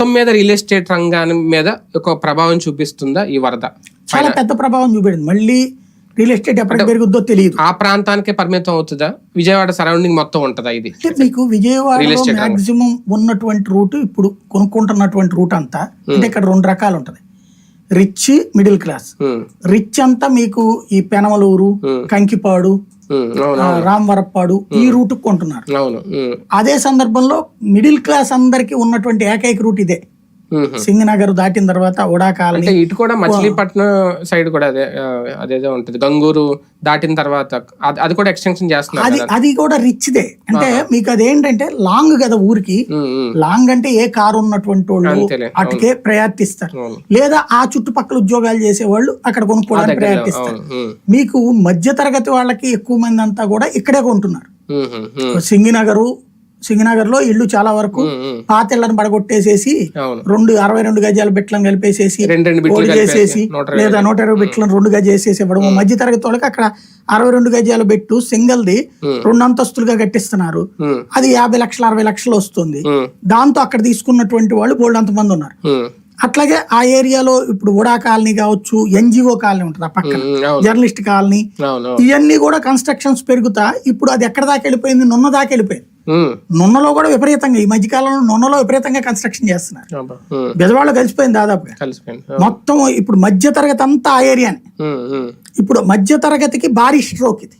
మొత్తం మీద real estate రంగాన్ని మీద ఒక ప్రభావం చూపిస్తుందా ఈ వరద? చాలా పెద్ద ప్రభావం చూపెడింది మళ్ళీ రియల్ ఎస్టేట్ ఎప్పటికి పెరుగుద్దో తెలియదు. ఆ ప్రాంతానికే పరిమితం అవుతుందా? విజయవాడ సరౌండింగ్ మొత్తం ఉంటుందా ఇది? అంటే మీకు విజయవాడలో మాక్సిమం ఉన్నటువంటి రూట్ ఇప్పుడు కొనుక్కుంటున్నటువంటి రూట్ అంతా అంటే ఇక్కడ రెండు రకాలు ఉంటది. రిచ్ మిడిల్ క్లాస్ రిచ్ అంతా మీకు ఈ పెనమలూరు కంకిపాడు అవును ఆ, రామవరప్పాడు ఈ రూట్ కొంటున్నారు. అదే సందర్భంలో మిడిల్ క్లాస్ అందరికి ఉన్నటువంటి ఏకైక రూట్ ఇదే. సింగనగర్ దాటిన తర్వాత ఉడా కాలనీ ఇటు కూడా మచిలీపట్నం సైడ్ కూడా అదే ఆ, అదేదో ఉంటుంది. గంగూరు దాటిన తర్వాత అది- అది కూడా ఎక్స్టెన్షన్ చేస్తున్నారు అది అది కూడా రిచ్దే. అంటే మీకు అదేంటంటే లాంగ్ కదా ఊరికి. లాంగ్ అంటే ఏ కారు ఉన్నటువంటి వాళ్ళు అటుకే ప్రయార్తిస్తారు అవును. లేదా ఆ చుట్టుపక్కల ఉద్యోగాలు చేసే వాళ్ళు అక్కడ కొనుక్కోవడానికి ప్రయత్నిస్తారు. మీకు మధ్య తరగతి వాళ్ళకి ఎక్కువ మంది అంతా కూడా ఇక్కడే కొంటున్నారు. సింగినగరు సింగినగర్లో ఇల్లు చాలా వరకు పాత ఇళ్ళను పడగొట్టేసేసి రెండు అరవై రెండు గజాల బిట్లను కలిపేసేసి ఓడి చేసేసి లేదా నూట ఇరవై బిట్లను రెండు గజ చేసేసి ఇవ్వడం మధ్య తరగతి వాళ్ళకి అక్కడ అరవై రెండు గజాల బెట్టు సింగిల్ ది రెండు అంతస్తులుగా కట్టిస్తున్నారు. అది యాభై లక్షలు అరవై లక్షలు వస్తుంది. దాంతో అక్కడ తీసుకున్నటువంటి వాళ్ళు బోల్డ్ అంతమంది ఉన్నారు. అట్లాగే ఆ ఏరియాలో ఇప్పుడు ఉడా కాలనీ కావచ్చు ఎన్జిఓ కాలనీ ఉంటుంది ఆ పక్కన. Journalist colony. ఇవన్నీ కూడా కన్స్ట్రక్షన్స్ పెరుగుతా. ఇప్పుడు అది ఎక్కడ దాకా వెళ్ళిపోయింది? నున్న దాకా వెళ్ళిపోయింది. నున్నలో కూడా విపరీతంగా ఈ మధ్యకాలంలో నున్నలో విపరీతంగా కన్స్ట్రక్షన్ చేస్తున్నారు. ఉమ్, బెజవాడలో కలిసిపోయింది దాదాపుగా. కలిసిపోయింది. మొత్తం ఇప్పుడు మధ్య తరగతి అంతా ఆ ఏరియాని ఇప్పుడు మధ్య తరగతికి భారీ స్ట్రోక్ ఇది.